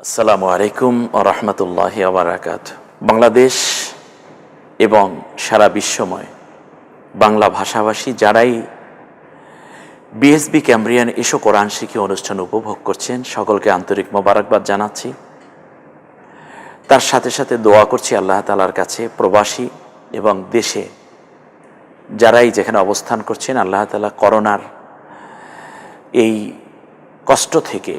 আসসালামু আলাইকুম রহমতুল্লাহ আবরাকাত বাংলাদেশ এবং সারা বিশ্বময় বাংলা ভাষাভাষী যারাই বিএসবি ক্যাম্ব্রিয়ান এসো কোরআন শিখি অনুষ্ঠান উপভোগ করছেন, সকলকে আন্তরিক মোবারকবাদ জানাচ্ছি। তার সাথে সাথে দোয়া করছি আল্লাহ তালার কাছে, প্রবাসী এবং দেশে যারাই যেখানে অবস্থান করছেন, আল্লাহ তালা করোনার এই কষ্ট থেকে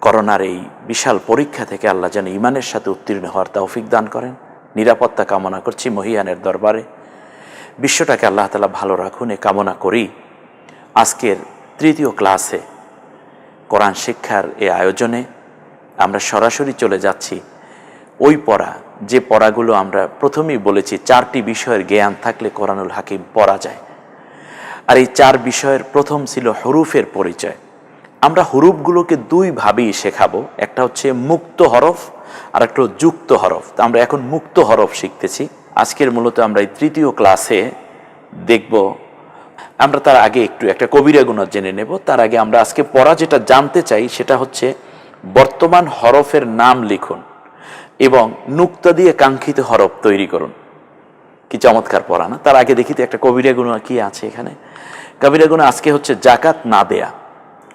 করোনার এই বিশাল পরীক্ষা থেকে আল্লাহ যেন ইমানের সাথে উত্তীর্ণ হওয়ার তৌফিক দান করেন। নিরাপত্তা কামনা করছি মহিয়ানের দরবারে। বিশ্বটাকে আল্লাহ তালা ভালো রাখুন, এ কামনা করি। আজকের তৃতীয় ক্লাসে কোরআন শিক্ষার এ আয়োজনে আমরা সরাসরি চলে যাচ্ছি। ওই পড়া, যে পড়াগুলো আমরা প্রথমেই বলেছি, চারটি বিষয়ের জ্ঞান থাকলে কোরআনুল হাকিম পড়া যায়। আর এই চার বিষয়ের প্রথম ছিল হরুফের পরিচয়। আমরা হরুফগুলোকে দুইভাবেই শেখাবো। একটা হচ্ছে মুক্ত হরফ আর একটা যুক্ত হরফ। তা আমরা এখন মুক্ত হরফ শিখতেছি। আজকের মূলত আমরা এই তৃতীয় ক্লাসে দেখব। আমরা তার আগে একটু একটা কবিরা গুণা জেনে নেব। তার আগে আমরা আজকে পড়া যেটা জানতে চাই, সেটা হচ্ছে বর্তমান হরফের নাম লিখুন এবং নুক্তা দিয়ে কাঙ্ক্ষিত হরফ তৈরি করুন। কি চমৎকার পড়া না? তার আগে দেখি তো একটা কবিরা গুণা কি আছে এখানে। কবিরা গুণা আজকে হচ্ছে জাকাত না দেয়া।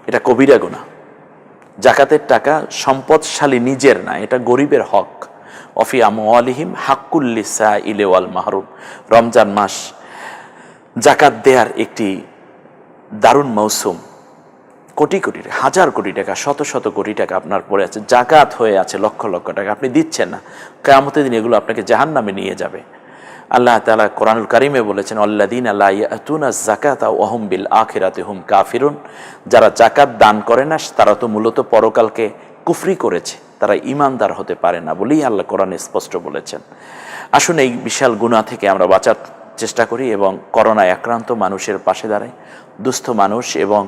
এটা কবিরা গোনা জাকাতের টাকা সম্পদশালী নিজের না এটা গরিবের হক। অফি আমিহিম হাক্কুল্লিসা ইলেওয়াল মাহরুম। রমজান মাস জাকাত দেয়ার একটি দারুণ মৌসুম। কোটি কোটি টাকা, হাজার কোটি টাকা শত শত কোটি টাকা আপনার পড়ে আছে। জাকাত হয়ে আছে লক্ষ লক্ষ টাকা আপনি দিচ্ছেন না। কেয়ামতের দিন এগুলো আপনাকে জাহান নামে নিয়ে যাবে। আল্লাহ তালা কোরআনুল কারিমে বলেছেন আল্লাদিন আল্লাহ ইয়াতুনা জাকাত ওহম বিল আখিরাতে হুম কাফিরুন। যারা জাকাত দান করে না, তারা তো মূলত পরকালকে কুফরি করেছে। তারা ইমানদার হতে পারে না বলেই আল্লাহ কোরআনে স্পষ্ট বলেছেন। আসুন এই বিশাল গুণা থেকে আমরা বাঁচার চেষ্টা করি এবং করোনায় আক্রান্ত মানুষের পাশে দাঁড়াই। দুস্থ মানুষ এবং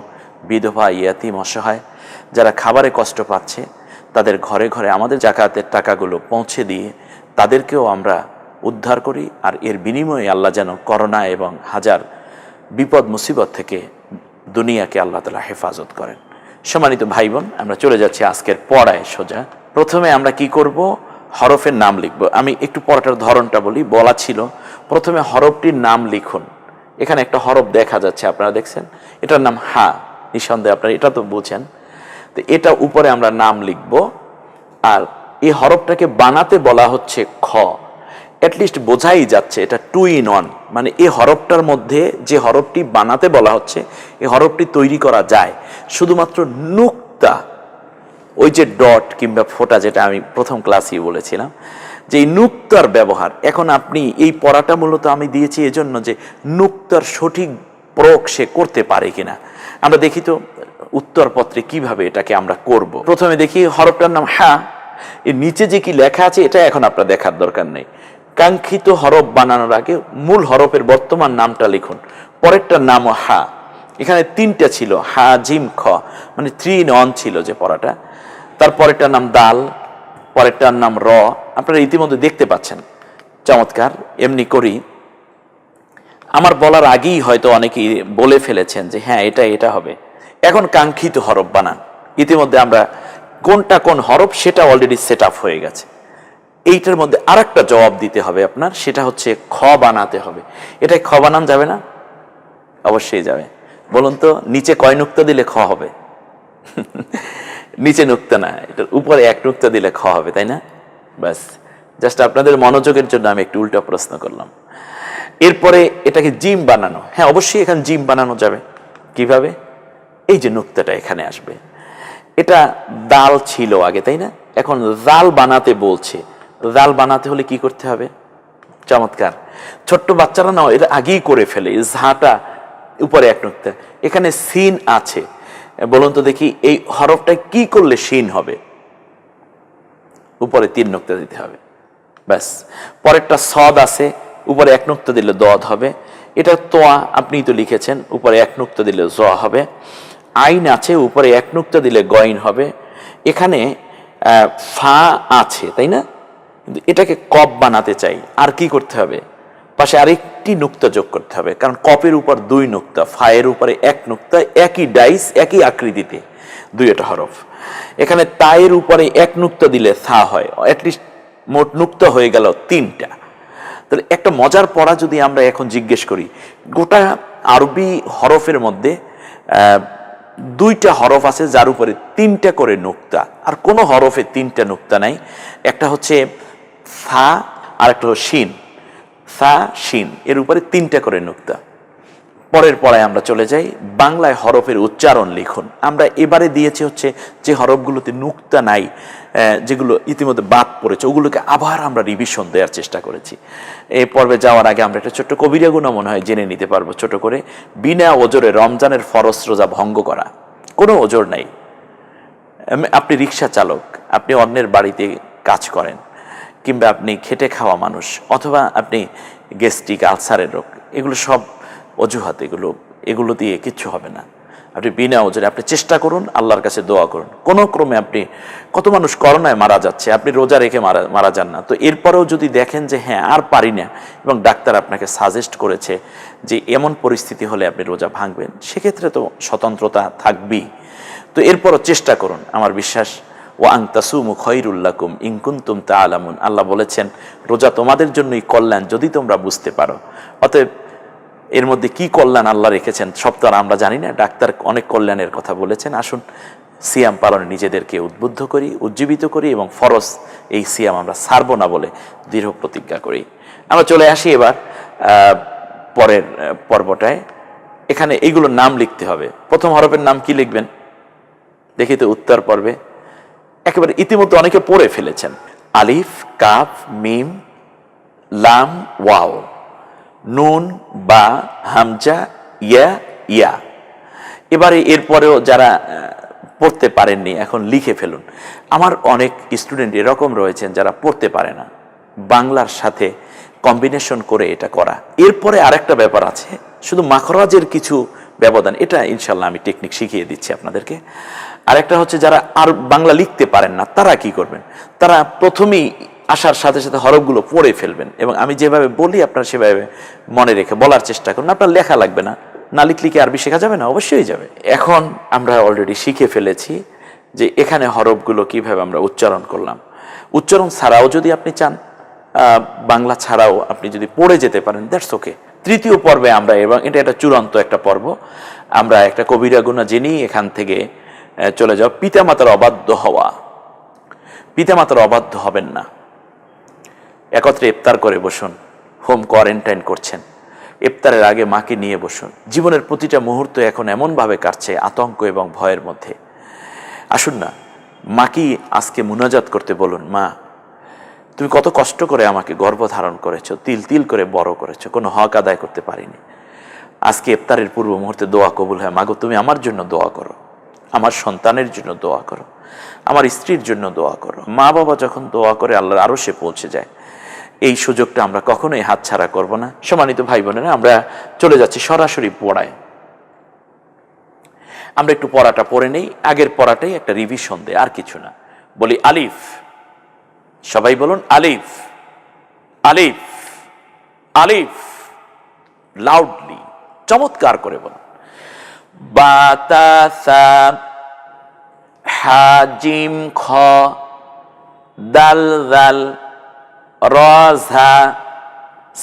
বিধবা, ইয়াতিম, অসহায় যারা খাবারে কষ্ট পাচ্ছে, তাদের ঘরে ঘরে আমাদের জাকাতের টাকাগুলো পৌঁছে দিয়ে তাদেরকেও আমরা উদ্ধার করি আর এর বিনিময়ে আল্লাহ যেন করোনা এবং হাজার বিপদ, মুসিবত থেকে দুনিয়াকে আল্লাহ তালা হেফাজত করেন। সম্মানিত ভাই বোন আমরা চলে যাচ্ছি আজকের পড়ায় সোজা। প্রথমে আমরা কি করব? হরফের নাম লিখব। আমি একটু পড়াটার ধরনটা বলি, বলা ছিল। প্রথমে হরফটির নাম লিখুন। এখানে একটা হরফ দেখা যাচ্ছে, আপনারা দেখছেন? এটার নাম হা, নিঃসন্দেহে আপনারা এটা তো বুঝেন। তো এটা উপরে আমরা নাম লিখব। আর এই হরফটাকে বানাতে বলা হচ্ছে খ। অ্যাটলিস্ট বোঝাই যাচ্ছে, এটা টু ইন ওয়ান মানে এই হরফটার মধ্যে যে হরফটি বানাতে বলা হচ্ছে এই হরফটি তৈরি করা যায়। শুধুমাত্র নুক্তা, ওই যে ডট কিংবা ফোটা যেটা আমি প্রথম ক্লাসেই বলেছিলাম, যে এই নুক্তার ব্যবহার। এখন আপনি এই পড়াটা মূলত আমি দিয়েছি এজন্য যে নুক্তার সঠিক প্রয়োগ সে করতে পারে কিনা। আমরা দেখি তো উত্তরপত্রে কীভাবে এটাকে আমরা করব। প্রথমে দেখি হরফটার নাম হ্যাঁ এর নিচে যে কি লেখা আছে, এটা এখন আপনার দেখার দরকার নেই। কাঙ্ক্ষিত হরফ বানানোর আগে মূল হরফের বর্তমান নামটা লিখুন। পরেরটার নামও হা। এখানে তিনটা ছিল, হা, জিম, খ। মানে থ্রি ইন অন ছিল যে পড়াটা। তারপরেরটার নাম দাল, পরেরটার নাম র। আপনারা ইতিমধ্যে দেখতে পাচ্ছেন। চমৎকার, এমনি করি। আমার বলার আগেই হয়তো অনেকেই বলে ফেলেছেন যে হ্যাঁ এটা এটা হবে। এখন কাঙ্ক্ষিত হরফ বানান। ইতিমধ্যে আমরা কোনটা কোন হরফ সেটা অলরেডি সেট আপ হয়ে গেছে। এইটার মধ্যে আরেকটা জবাব দিতে হবে আপনার, সেটা হচ্ছে খ বানাতে হবে। এটা খ বানান যাবে না? অবশ্যই যাবে। বলুন তো, নিচে কয় নুক্তা দিলে খ হবে? নিচে নুক্তা না, এটার উপরে এক নুক্তা দিলে খ হবে, তাই না? ব্যাস, জাস্ট আপনাদের মনোযোগের জন্য আমি একটু উল্টা প্রশ্ন করলাম। এরপরে এটাকে জিম বানানো। হ্যাঁ অবশ্যই এখানে জিম বানানো যাবে। কীভাবে? এই যে নুক্তাটা এখানে আসবে। এটা দাল ছিল আগে, তাই না? এখন জাল বানাতে বলছে। জাল বানাতে হলে কি করতে হবে? চমৎকার। ছোট্ট বাচ্চারা না এটা আগেই করে ফেলে। ঝাঁটা উপরে এক নুক্তা। এখানে সিন আছে। বলুন তো দেখি, এই হরফটা কি করলে সিন হবে? উপরে তিন নুক্তা দিতে হবে। ব্যাস। পরেরটা সদ আছে। উপরে এক নুক্তা দিলে দদ হবে। এটা তোয়া, আপনি তো লিখেছেন, উপরে এক নুক্তা দিলে জ হবে। আইন আছে, উপরে এক নুক্তা দিলে গইন হবে। এখানে ফা আছে, তাই না? কিন্তু এটাকে কপ বানাতে চাই। আর কি করতে হবে? পাশে আরেকটি নুক্তা যোগ করতে হবে। কারণ কপের উপর দুই নুক্তা, ফায়ের উপরে এক নুক্তা, একই ডাইস, একই আকৃতিতে। দুই একটা হরফ। এখানে তায়ের উপরে এক নুক্তা দিলে সা হয়। অ্যাটলিস্ট মোট নুক্তা হয়ে গেল তিনটা। তাহলে একটা মজার পড়া যদি আমরা এখন জিজ্ঞেস করি, গোটা আরবি হরফের মধ্যে দুইটা হরফ আছে যার উপরে তিনটা করে নুক্তা। আর কোনো হরফে তিনটা নুক্তা নাই। একটা হচ্ছে সা আর একটা হলো শিন। সা শিন। এর উপরে তিনটা করে নুক্তা। পরের পড়ায় আমরা চলে যাই। বাংলায় হরফের উচ্চারণ লিখুন। আমরা এবারে দিয়েছি হচ্ছে যে হরফগুলোতে নুক্তা নাই যেগুলো ইতিমধ্যে বাদ পড়েছে, ওগুলোকে আবার আমরা রিভিশন দেওয়ার চেষ্টা করেছি। এই পর্বে যাওয়ার আগে আমরা একটা ছোট্ট কবিরা গুণা মনে হয় জেনে নিতে পারব, ছোট করে। বিনা ওজরে রমজানের ফরজ রোজা ভঙ্গ করা। কোনো ওজোর নাই। আপনি রিক্সা চালক, আপনি অন্যের বাড়িতে কাজ করেন। কিংবা আপনি খেটে খাওয়া মানুষ অথবা আপনি গ্যাস্ট্রিক আলসারের রোগ, এগুলো সব অজুহাত, এগুলো এগুলো দিয়ে কিচ্ছু হবে না। আপনি বিনা ওজনে আপনি চেষ্টা করুন, আল্লাহর কাছে দোয়া করুন। কোনো ক্রমে আপনি, কত মানুষ করোনায় মারা যাচ্ছে, আপনি রোজা রেখে মারা মারা যান না। তো এরপরেও যদি দেখেন যে হ্যাঁ আর পারি না, এবং ডাক্তার আপনাকে সাজেস্ট করেছে যে এমন পরিস্থিতি হলে আপনি রোজা ভাঙবেন, সেক্ষেত্রে তো স্বতন্ত্রতা থাকবেই। তো এরপরও চেষ্টা করুন, আমার বিশ্বাস ও আংতাসুমু খৈরুল্লাকুম ইনকুন্তুম তা আলামুন আল্লাহ বলেছেন, রোজা তোমাদের জন্যই কল্যাণ যদি তোমরা বুঝতে পারো। অতএব এর মধ্যে কি কল্যাণ আল্লাহ রেখেছেন, সব তো আর আমরা জানি না। ডাক্তার অনেক কল্যাণের কথা বলেছেন। আসুন, সিয়াম পালনে নিজেদেরকে উদ্বুদ্ধ করি, উজ্জীবিত করি এবং ফরজ এই সিয়াম আমরা ছাড়ব না বলে দৃঢ় প্রতিজ্ঞা করি। আমরা চলে আসি এবার পরের পর্বটায়। এখানে এইগুলোর নাম লিখতে হবে। প্রথম হরফের নাম কি লিখবেন? দেখি তো উত্তর পর্বে। একেবারে ইতিমধ্যে অনেকে পড়ে ফেলেছেন। আলিফ, কাফ, মিম, লাম, ওয়াও। নুন, বা, হামজা, ইয়া ইয়া। এবারে এরপরেও যারা পড়তে পারেননি, এখন লিখে ফেলুন। আমার অনেক স্টুডেন্ট এরকম রয়েছেন যারা পড়তে পারে না। বাংলার সাথে কম্বিনেশন করে এটা করা। এরপরে আরেকটা ব্যাপার আছে। শুধু মাখরাজের কিছু ব্যবধান, এটা ইনশাল্লাহ আমি টেকনিক শিখিয়ে দিচ্ছি আপনাদেরকে। আরেকটা হচ্ছে যারা আর বাংলা লিখতে পারেন না, তারা কি করবেন? তারা প্রথমেই আসার সাথে সাথে হরফগুলো পড়ে ফেলবেন এবং আমি যেভাবে বলি আপনারা সেভাবে মনে রেখে বলার চেষ্টা করুন। আপনার লেখা লাগবে না না লিখলে কি আরবি শেখা যাবে? না, অবশ্যই যাবে। এখন আমরা অলরেডি শিখে ফেলেছি যে এখানে হরফগুলো কীভাবে আমরা উচ্চারণ করলাম। উচ্চারণ ছাড়াও যদি আপনি চান বাংলা ছাড়াও আপনি যদি পড়ে যেতে পারেন দ্যাটস ওকে তৃতীয় পর্বে আমরা, এবং এটা একটা চূড়ান্ত একটা পর্ব, আমরা একটা কবিরা গুণা জেনেই এখান থেকে চলে যাও। পিতামাতার অবাধ্য হওয়া। পিতামাতার অবাধ্য হবেন না। একত্রে ইফতার করে বসুন। হোম কোয়ারেন্টাইন করছেন। ইফতারের আগে মাকে নিয়ে বসুন। জীবনের প্রতিটা মুহূর্ত এখন এমনভাবে কাটছে আতঙ্ক এবং ভয়ের মধ্যে। আসুন না, মাকেই আজকে মুনাজাত করতে বলুন। মা, তুমি কত কষ্ট করে আমাকে গর্ভ ধারণ করেছ, তিল তিল করে বড় করেছ, কোনো হক আদায় করতে পারিনি। আজকে ইফতারের পূর্ব মুহূর্তে দোয়া কবুল হয়। মাগো, তুমি আমার জন্য দোয়া করো। আমার সন্তানের জন্য দোয়া করো, আমার স্ত্রীর জন্য দোয়া করো। মা বাবা যখন দোয়া করে আল্লাহর আরও সে পৌঁছে যায়, এই সুযোগটা আমরা কখনোই হাতছাড়া করব না। সম্মানিত ভাই বোনেরা, আমরা চলে যাচ্ছি সরাসরি পড়ায়। আমরা একটু পড়াটা পড়ে নেই, আগের পড়াটাই একটা রিভিশন দেয়, আর কিছু না। বলি আলিফ, সবাই বলুন আলিফ আলিফ আলিফ লাউডলি চমৎকার করে বলুন। বাতাসা হাজিম খ, দাল দাল রঝা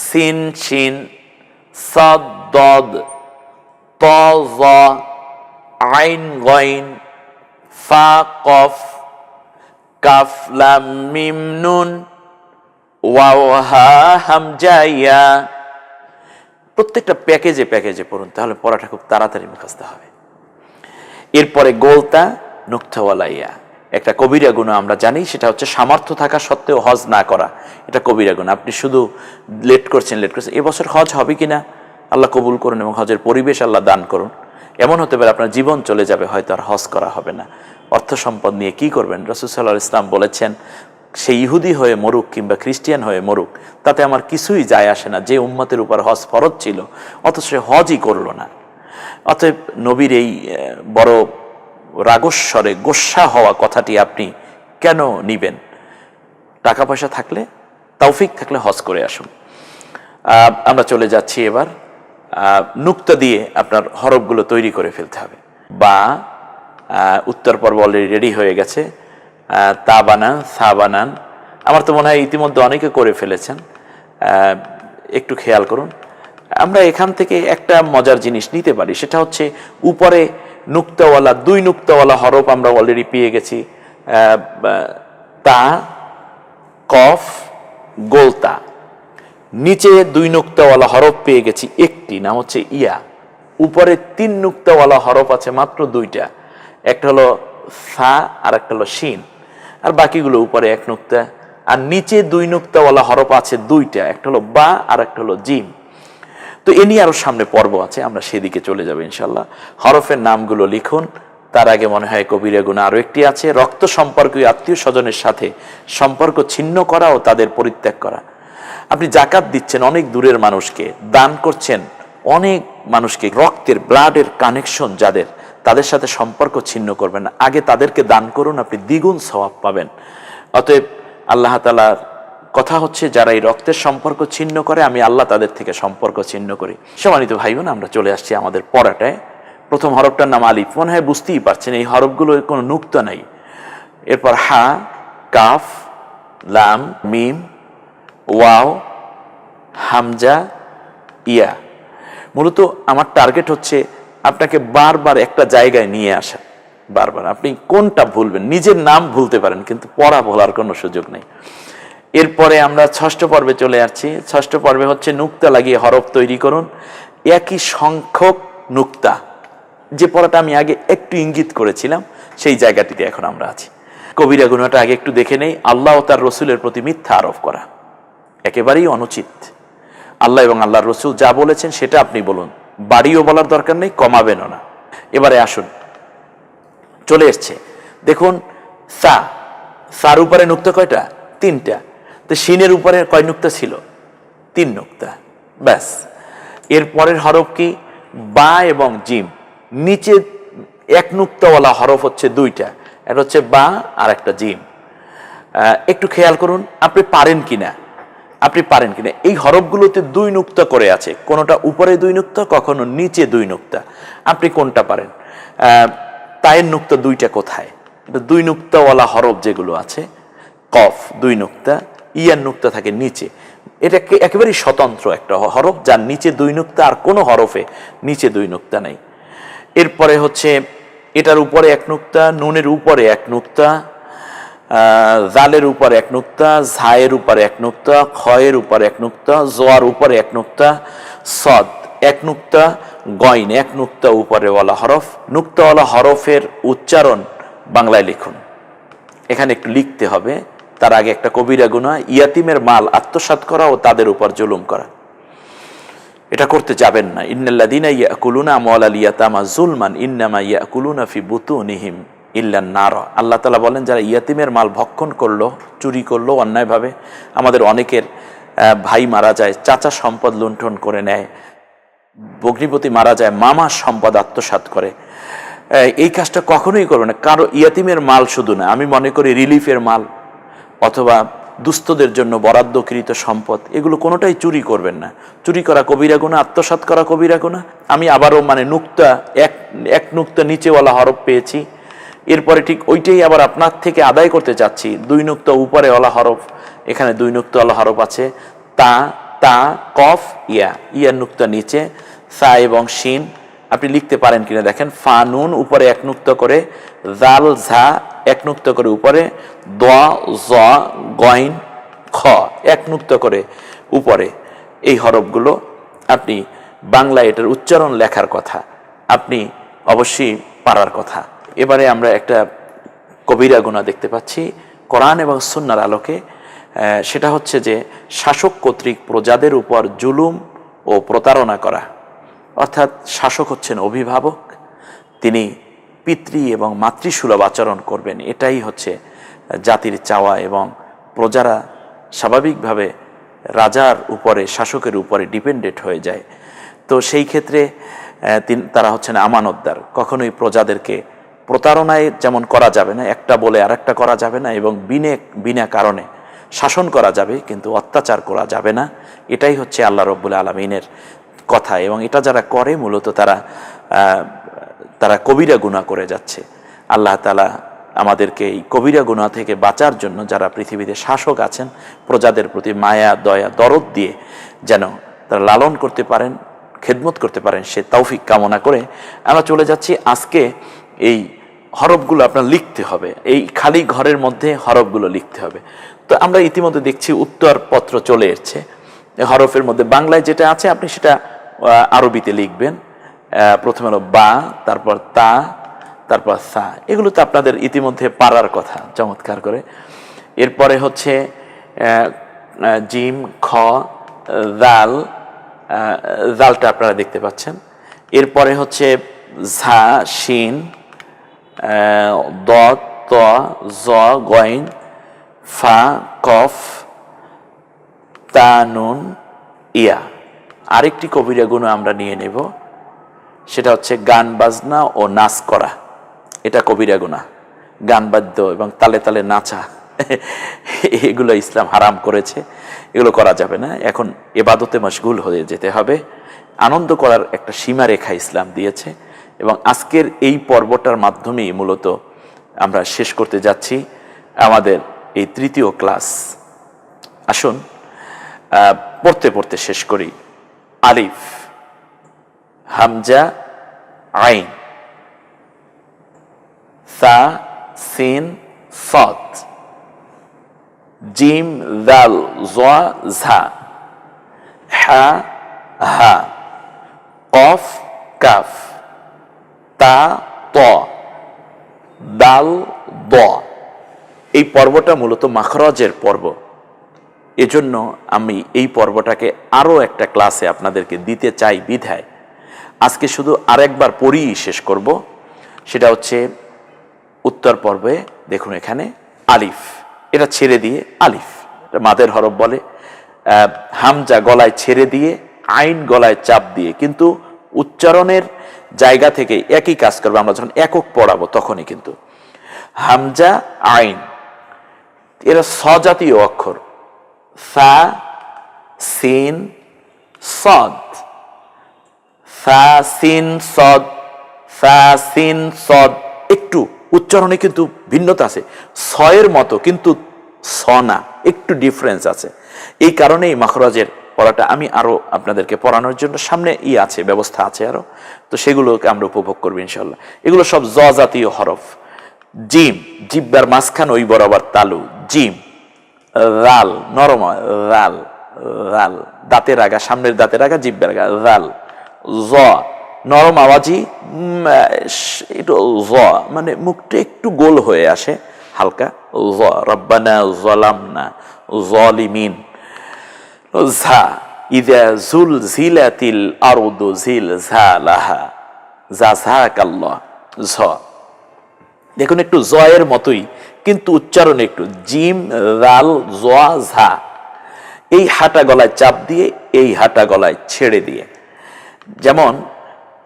সিন শিন সদ্দদ তজ আইন গইন, ফা কফ, কাফ লাম মিম নুন, ওয়াও হা হামজাইয়া প্রত্যেকটা প্যাকেজে প্যাকেজে পড়ুন, তাহলে পড়াটা খুব তাড়াতাড়ি মুখস্থ হবে। এরপরে গোলতা নুক্তাওয়ালা ইয়া একটা কবিরা গুণ আমরা জানি, সেটা হচ্ছে সামর্থ্য থাকা সত্ত্বেও হজ না করা। এটা কবিরা গুণ। আপনি শুধু লেট করছেন লেট করছেন এবছর হজ হবে কিনা আল্লাহ কবুল করুন এবং হজের পরিবেশ আল্লাহ দান করুন। এমন হতে পারে আপনার জীবন চলে যাবে, হয়তো আর হজ করা হবে না। অর্থ সম্পদ নিয়ে কি করবেন? রসুসাল্লাহ ইসলাম বলেছেন, সে ইহুদি হয়ে মরুক কিংবা খ্রিস্টিয়ান হয়ে মরুক, তাতে আমার কিছুই যায় আসে না। যে উম্মতের উপর হজ ফরজ ছিল, অথচ সে হজই করল না। অতএব নবীর এই বড় রাগস্বরে গোস্বা হওয়া কথাটি আপনি কেন নিবেন? টাকা পয়সা থাকলে, তৌফিক থাকলে হজ করে আসুন। আমরা চলে যাচ্ছি এবার। নুক্তা দিয়ে আপনার হরফগুলো তৈরি করে ফেলতে হবে। বা উত্তর পর্ব অলরেডি রেডি হয়ে গেছে। তা বানান সা বানান আমার তো মনে হয় ইতিমধ্যে অনেকে করে ফেলেছেন। একটু খেয়াল করুন। আমরা এখান থেকে একটা মজার জিনিস নিতে পারি। সেটা হচ্ছে উপরে নুক্তাওয়ালা, দুই নুক্তাওয়ালা হরফ আমরা অলরেডি পেয়ে গেছি। তা, কফ, গোলতা। নিচে দুই নুক্তাওয়ালা হরফ পেয়ে গেছি, একটি, নাম হচ্ছে ইয়া। উপরে তিন নুক্তাওয়ালা হরফ আছে মাত্র দুইটা। একটা হলো সা আর একটা হলো শিন। আর বাকিগুলো উপরে এক নুক্তা। আর নিচে দুই নুক্তাওয়ালা হরফ আছে দুইটা, একটা হলো বা আর একটা হলো জিম। তো এ নিয়ে আরও সামনে পর্ব আছে, আমরা সেদিকে চলে যাব ইনশাল্লাহ হরফের নামগুলো লিখুন, তার আগে মনে হয় কবিরা গুণা আরও একটি আছে, রক্ত সম্পর্কীয় আত্মীয় স্বজনের সাথে সম্পর্ক ছিন্ন করা ও তাদের পরিত্যাগ করা। আপনি জাকাত দিচ্ছেন অনেক দূরের মানুষকে, দান করছেন অনেক মানুষকে, রক্তের ব্লাডের কানেকশন যাদের, তাদের সাথে সম্পর্ক ছিন্ন করবেন আগে তাদেরকে দান করুন, আপনি দ্বিগুণ স্বভাব পাবেন। অতএব আল্লাহ তালার কথা হচ্ছে, যারা এই রক্তের সম্পর্ক ছিন্ন করে, আমি আল্লাহ তাদের থেকে সম্পর্ক ছিন্ন করি। সমানিত ভাই বোন আমরা চলে আসছি আমাদের পড়াটায়। প্রথম হরফটার নাম আলিফ। মনে হয় বুঝতেই পারছেন, এই হরফগুলোর কোনো নুক্তা নাই। এরপর হা, কাফ, লাম, মিম, ওয়াও, হামজা, ইয়া। মূলত আমার টার্গেট হচ্ছে, আপনাকে বারবার একটা জায়গায় নিয়ে আসা। বারবার। আপনি কোনটা ভুলবেন? নিজের নাম ভুলতে পারেন, কিন্তু পড়া ভোলার কোনো সুযোগ নেই। এরপরে আমরা ষষ্ঠ পর্বে চলে আসছি। ষষ্ঠ পর্বে হচ্ছে নুক্তা লাগিয়ে হরফ তৈরি করুন। একই সংখ্যক নুক্তা। যে পড়াটা আমি আগে একটু ইঙ্গিত করেছিলাম, সেই জায়গাটিতে এখন আমরা আছি। কবিরা গুণাটা আগে একটু দেখে নেই। আল্লাহ ও তার রসুলের প্রতি মিথ্যা আরোপ করা। একেবারেই অনুচিত। আল্লাহ এবং আল্লাহর রসুল যা বলেছেন সেটা আপনি বলুন। বাড়িও বলার দরকার নেই, কমাবেনও না। এবারে আসুন। চলে এসছে। দেখুন, সা। সার উপরে নুক্তা কয়টা? তিনটা। তো শিনের উপরে কয় নুক্তা ছিল? তিন নুক্তা। ব্যাস। এর পরের হরফ কি? বা এবং জিম। নিচে এক নুক্তাওয়ালা হরফ হচ্ছে দুইটা। একটা হচ্ছে বা আর একটা জিম একটু খেয়াল করুন, আপনি পারেন কিনা? আপনি পারেন কিনা? এই হরফগুলোতে দুই নুক্তা করে আছে। কোনোটা উপরে দুই নুক্তা, কখনো নিচে দুই নুক্তা। আপনি কোনটা পারেন? তায়ের নুক্তা দুইটা কোথায়? দুই নুক্তাওয়ালা হরফ যেগুলো আছে, কফ দুই নুক্তা ইয়ার নুক্তা থাকে নিচে। এটা একেবারেই স্বতন্ত্র একটা হরফ, যার নিচে দুই নুক্তা আর কোনো হরফে নিচে দুই নুক্তা নেই। এরপরে হচ্ছে, এটার উপরে এক নুক্তা, নুনের উপরে এক নুক্তা জালের উপর এক নুক্তা, ঝায়ের উপর এক নুক্তা, ক্ষয়ের উপর এক নুক্তা, জোয়ার উপরে এক নুক্তা, সদ এক নুক্তা, গইন এক নুক্তা উপরেওয়ালা হরফ। নুক্তাওয়ালা হরফের উচ্চারণ বাংলায় লিখুন। এখানে একটু লিখতে হবে। তার আগে একটা কবিরা গুণা ইয়াতিমের মাল আত্মসাৎ করা ও তাদের উপর জুলুম করা। এটা করতে যাবেন না। ইন্নাল্লাদিনা ইয়াকুলুনা আমওয়ালাল ইয়াতামা জুলমান ইন্নামা ইয়া ইয়াকুলুনা ফি বুতুনিহিম ইল্লান নার। আল্লাহ তাআলা বলেন, যারা ইয়াতিমের মাল ভক্ষণ করল, চুরি করল অন্যায়ভাবে, আমাদের অনেকের ভাই মারা যায়, চাচা সম্পদ লুণ্ঠন করে নেয়, ভগ্নিপতি মারা যায়, মামা সম্পদ আত্মসাৎ করে। এই কাজটা কখনোই করবে না। কারও ইয়াতিমের মাল শুধু না, আমি মনে করি রিলিফের মাল অথবা দুস্থদের জন্য বরাদ্দকৃত সম্পদ, এগুলো কোনোটাই চুরি করবেন না। চুরি করা কবিরা গুণা আত্মসাৎ করা কবিরা গুণা আমি আবারও মানে নুক্তা, এক এক নুক্তা নিচেওয়ালা হরফ পেয়েছি। এরপরে ঠিক ওইটাই আবার আপনার থেকে আদায় করতে চাচ্ছি। দুই নুক্তা উপরেওয়ালা হরফ, এখানে দুই নুক্তাওয়ালা হরফ আছে। তা তা, কফ, ইয়া, ইয়ার নুক্তা নিচে, সা এবং শিন। আপনি লিখতে পারেন কিনা দেখেন। ফা, নুন, উপরে এক নুক্ত করে, জাল, ঝা এক নুক্ত করে উপরে, দোয়া, জ গইন খ, এক নুক্ত করে উপরে। এই হরফগুলো আপনি বাংলা এটার উচ্চারণ লেখার কথা, আপনি অবশ্যই পারার কথা। এবারে আমরা একটা কবিরা গুণা দেখতে পাচ্ছি, কোরআন এবং সুন্নার আলোকে। সেটা হচ্ছে যে শাসক কর্তৃক প্রজাদের উপর জুলুম ও প্রতারণা করা। অর্থাৎ শাসক হচ্ছেন অভিভাবক, তিনি পিতৃ এবং মাতৃসুলভ আচরণ করবেন। এটাই হচ্ছে জাতির চাওয়া এবং প্রজারা স্বাভাবিকভাবে রাজার উপরে, শাসকের উপরে ডিপেন্ডেন্ট হয়ে যায়। তো সেই ক্ষেত্রে তারা হচ্ছেন আমানতদার। কখনোই প্রজাদেরকে প্রতারণায় যেমন করা যাবে না, একটা বলে আর একটা করা যাবে না এবং বিনে, বিনা কারণে শাসন করা যাবে, কিন্তু অত্যাচার করা যাবে না। এটাই হচ্ছে আল্লাহ রব্বুল আলমিনের কথা এবং এটা যারা করে, মূলত তারা তারা কবিরা গুণা করে যাচ্ছে। আল্লাহ তালা আমাদেরকে এই কবিরা গুণা থেকে বাঁচার জন্য যারা পৃথিবীতে শাসক আছেন, প্রজাদের প্রতি মায়া, দয়া, দরদ দিয়ে যেন তারা লালন করতে পারেন, খেদমত করতে পারেন, সে তৌফিক কামনা করে আমরা চলে যাচ্ছি। আজকে এই হরফগুলো আপনার লিখতে হবে। এই খালি ঘরের মধ্যে হরফগুলো লিখতে হবে। তো আমরা ইতিমধ্যে দেখছি উত্তর পত্র চলে এসছে। হরফের মধ্যে বাংলায় যেটা আছে, আপনি সেটা আরবিতে লিখবেন। প্রথমে হলো বা, তারপর তা, তারপর সা। এগুলো তো আপনাদের ইতিমধ্যে পারার কথা, চমৎকার করে। এরপরে হচ্ছে জিম, খ, জাল জালটা আপনারা দেখতে পাচ্ছেন। এরপরে হচ্ছে ঝা, শিন দ, ত, জ, গইন, ফা, কফ, তা, নুন, ইয়া। আরেকটি কবিরা গুণ আমরা নিয়ে নেব। সেটা হচ্ছে গান বাজনা ও নাচ করা। এটা কবিরা গুণা গান বাদ্য এবং তালে তালে নাচা। এগুলো ইসলাম হারাম করেছে। এগুলো করা যাবে না। এখন এবাদতে মশগুল হয়ে যেতে হবে। আনন্দ করার একটা সীমারেখা ইসলাম দিয়েছে এবং আজকের এই পর্বটার মাধ্যমেই মূলত আমরা শেষ করতে যাচ্ছি আমাদের এই তৃতীয় ক্লাস। আসুন পড়তে পড়তে শেষ করি। আলিফ। হামজা, আইন। সা, সিন সত জিম দাল জা ঝা। হা হা। কফ, কাফ। তা, ত। দাল দ এই পর্বটা মূলত মাখরজের পর্ব। এজন্য আমি এই পর্বটাকে আরও একটা ক্লাসে আপনাদেরকে দিতে চাই বিধায়। আজকে শুধু আরেকবার পড়িই শেষ করব। সেটা হচ্ছে উত্তর পর্বে, দেখুন এখানে, আলিফ। এটা ছেড়ে দিয়ে আলিফ। মাদের হরফ বলে। হামজা গলায় ছেড়ে দিয়ে, আইন গলায় চাপ দিয়ে। কিন্তু উচ্চারণের জায়গা থেকে একই কাজ করবে। আমরা যখন একক পড়াবো, তখনই কিন্তু। হামজা, আইন। এরা স্বজাতীয় অক্ষর। সা, সিন, সদ। সা সিন সদ সা সিন সদ। একটু উচ্চারণে কিন্তু ভিন্নতা আছে। ছয়ের মতো, কিন্তু স না, একটু ডিফারেন্স আছে। এই কারণেই মাখরাজের পড়াটা আমি আরও আপনাদেরকে পড়ানোর জন্য সামনে ই আছে, ব্যবস্থা আছে আরও। তো সেগুলোকে আমরা উপভোগ করব ইনশাল্লাহ এগুলো সব জ জাতীয় হরফ। জিম, জিব্বার মাঝখান ওই বরাবর তালু। জিম, রাল, নরম রাল রাল। দাঁতের আগা, সামনের দাঁতের আগা, জিব্বের আগা, রাল। জ, নরম স- একটু জ মানে মুখটা একটু গোল হয়ে আসে, হালকা জ, রব্বানা জলামনা জলিমিন ঝা ইদা জুল জিলাতিল আরদু ঝা লাহা যা ঝা কাল্লাহ ঝ দেখুন, একটু জয়ের মতোই, কিন্তু উচ্চারণ একটু। জিম, রাল জয়া ঝা। এই হাঁটা গলায় চাপ দিয়ে, এই হাঁটা গলায় ছেড়ে দিয়ে। যেমন,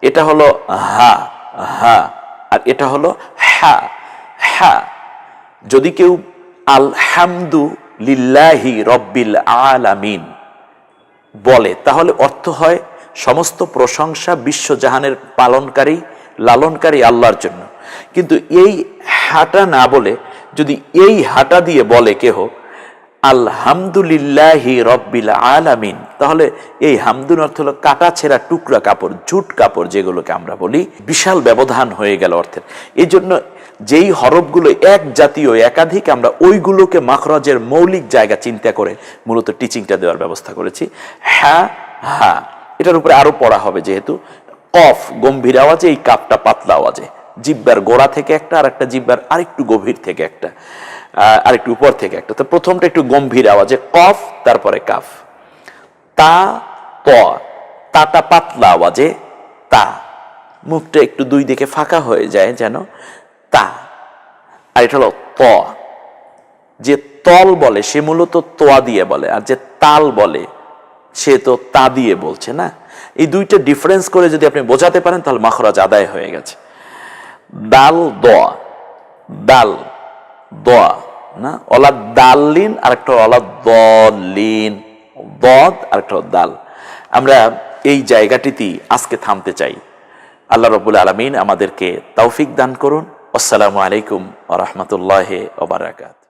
এটা হলো হা হা, আর এটা হলো হ্যা হ্যা যদি কেউ আলহামদু লিল্লাহি রব্বিল আলামিন বলে, তাহলে অর্থ হয় সমস্ত প্রশংসা বিশ্বজাহানের পালনকারী, লালনকারী আল্লাহর জন্য। কিন্তু এই হাঁটা না বলে, যদি এই হাঁটা দিয়ে বলে কেহ আলহামদুলিল্লাহি রব্বিল আলামিন। তাহলে এই হামদুন অর্থ হলো কাটা ছেঁড়া টুকরা কাপড়, ঝুট কাপড় যেগুলোকে আমরা বলি, বিশাল ব্যবধান হয়ে গেল অর্থের। এই জন্য যেই হরফগুলো এক জাতীয়, একাধিক, আমরা ওইগুলোকে মাখরাজের মৌলিক জায়গা চিন্তা করে মূলত টিচিংটা দেওয়ার ব্যবস্থা করেছি। হ্যাঁ হ্যাঁ এটার উপরে আরও পড়া হবে যেহেতু। কফ, গম্ভীর আওয়াজে এই কাপটা পাতলা আওয়াজে। জিব্বার গোড়া থেকে একটা আর একটা জিব্বার আরেকটু গভীর থেকে একটা। আরেকটু উপর থেকে একটা। তো প্রথমটা একটু গম্ভীর আওয়াজে কফ, তারপরে কাফ। তা ত তাটা পাতলা আওয়াজে তা। মুখটা একটু দুই দিকে ফাঁকা হয়ে যায় যেন তা। আর এটা হলো ত। যে তল বলে, সে মূলত তোয়া দিয়ে বলে, আর যে তাল বলে, সে তো তা দিয়ে বলছে, না? এই দুইটা ডিফারেন্স করে যদি আপনি বোঝাতে পারেন, তাহলে মাখরাজ আদায় হয়ে গেছে। দাল দোয়া দাল দোয়া না? অলা দাল্লিন আর একটা অলা দলিন দদ আর একটা দাল। আমরা এই জায়গাটিতেই আজকে থামতে চাই। আল্লাহ রবুল আলমিন আমাদেরকে তৌফিক দান করুন। আসসালামু আলাইকুম আ রহমতুল্লাহ ওবরাকাত